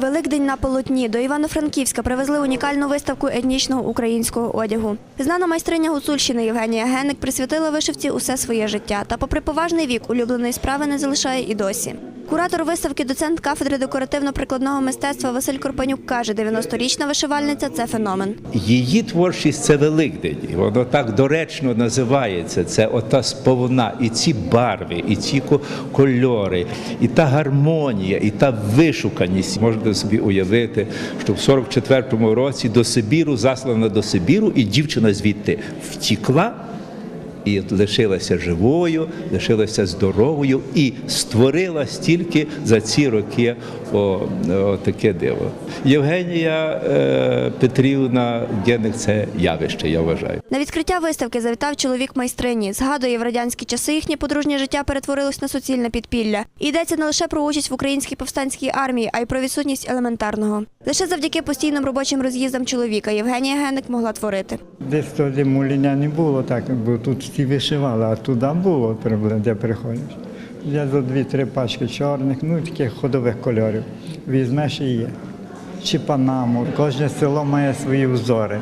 Великдень на полотні до Івано-Франківська привезли унікальну виставку етнічного українського одягу. Знана майстриня Гуцульщини Євгенія Генник присвятила вишивці усе своє життя та, попри поважний вік, улюбленої справи не залишає і досі. Куратор виставки, доцент кафедри декоративно-прикладного мистецтва Василь Корпанюк каже, 90-річна вишивальниця це феномен. Її творчість це Великдень, воно так доречно називається. Це ота сповна, і ці барви, і ці кольори, і та гармонія, і та вишуканість. Можете собі уявити, що в 44-му році до Сибіру заслана до Сибіру, і дівчина звідти втікла. І лишилася живою, лишилася здоровою і створила стільки за ці роки о, о, таке диво. Євгенія е, Петрівна Генник це явище, я вважаю. На відкриття виставки завітав чоловік майстрині. Згадує, в радянські часи їхнє подружнє життя перетворилось на суцільне підпілля. І йдеться не лише про участь в українській повстанській армії, а й про відсутність елементарного. Лише завдяки постійним робочим роз'їздам чоловіка Євгенія Генник могла творити. Десь тоді муління не було так, бо тут всі вишивали, а туди було де приходиш. Я за дві-три пачки чорних, ну таких ходових кольорів. Візьмеш і є. Чи панаму. Кожне село має свої узори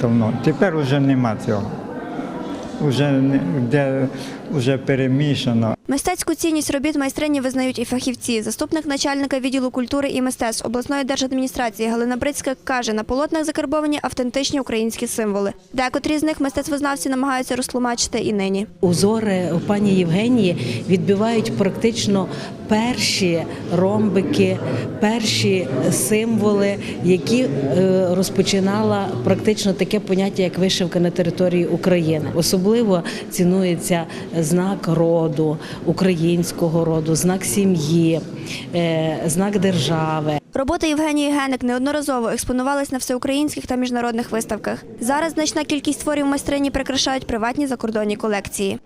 давно. Тепер вже нема цього. Уже, де, вже перемішано. Мистецьку цінність робіт майстрині визнають і фахівці. Заступник начальника відділу культури і мистецтв обласної держадміністрації Галина Брицька каже, на полотнах закарбовані автентичні українські символи. Декотрі з них мистецтвознавці намагаються розтлумачити і нині. Узори у пані Євгенії відбивають практично перші ромбики, перші символи, які е, розпочинала практично таке поняття, як вишивка на території України. Особливо цінується знак роду, українського роду, знак сім'ї, е, знак держави. Роботи Євгенії Геник неодноразово експонувались на всеукраїнських та міжнародних виставках. Зараз значна кількість творів майстрині прикрашають приватні закордонні колекції.